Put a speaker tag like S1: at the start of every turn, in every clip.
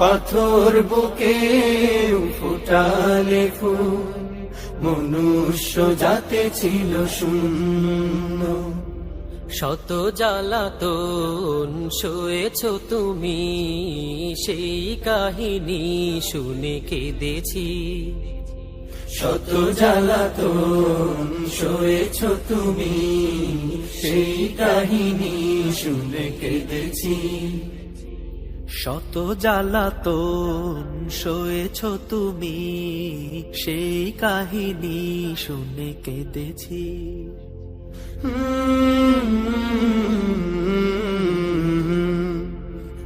S1: পাথর বুকে ফুটালে ফুল মনুষ্য যাতে ছিল শূন্য।
S2: শত জ্বালা জ্বালাতন শুয়েছ তুমি সেই কাহিনী শুনে কেঁদেছি।
S1: শত জ্বালাতন শোয়েছ তুমি সেই কাহিনী শুনে কেঁদেছি।
S2: শত জ্বালাতন সয়েছ তুমি সেই কাহিনী শুনে কেঁদেছি।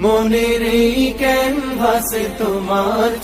S1: মনের এই ক্যানভাসে তোমার